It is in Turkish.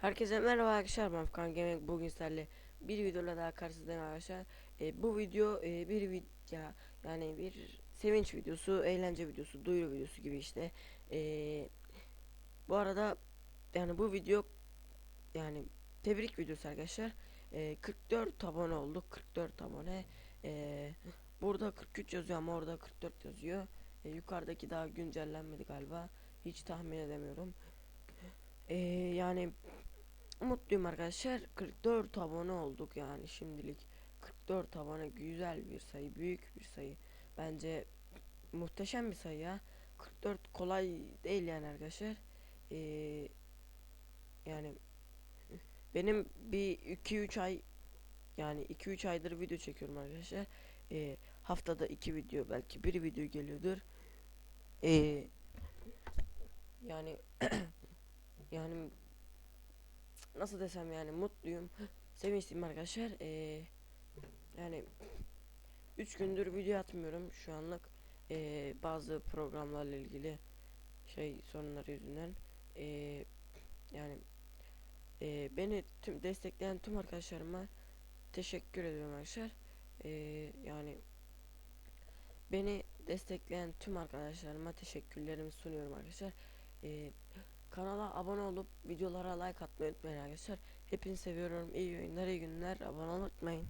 Herkese merhaba arkadaşlar ben Furkan Gemek. Bugün sizlerle bir videoyla daha karşınızdayım arkadaşlar. E, Bu video e, bir video yani bir sevinç videosu, eğlence videosu, duyuru videosu gibi işte. E, Bu arada yani bu video yani tebrik videosu arkadaşlar. E, 44 abone olduk 44 abone. E, Burada 43 yazıyor ama orada 44 yazıyor. E, Yukarıdaki daha güncellenmedi galiba. Hiç tahmin edemiyorum. E, yani Mutluyum arkadaşlar. 44 abone olduk yani şimdilik. 44 abone güzel bir sayı, büyük bir sayı. Bence muhteşem bir sayı ya. 44 kolay değil yani arkadaşlar. Ee, yani benim bir 2-3 ay yani 2-3 aydır video çekiyorum arkadaşlar. Ee, haftada 2 video belki bir video geliyordur. Ee, yani yani nasıl desem yani mutluyum. Sevinçliyim arkadaşlar. Ee, yani 3 gündür video atmıyorum şu anlık. Ee, bazı programlarla ilgili şey sorunları yüzünden. Ee, yani ee, beni tüm destekleyen tüm arkadaşlarıma teşekkür ediyorum arkadaşlar. Ee, yani beni destekleyen tüm arkadaşlarıma teşekkürlerimi sunuyorum arkadaşlar. Ee, Kanala abone olup videolara like atmayı unutmayın arkadaşlar. Hepinizi seviyorum. İyi yayınlar, iyi günler. Abone olmayı unutmayın.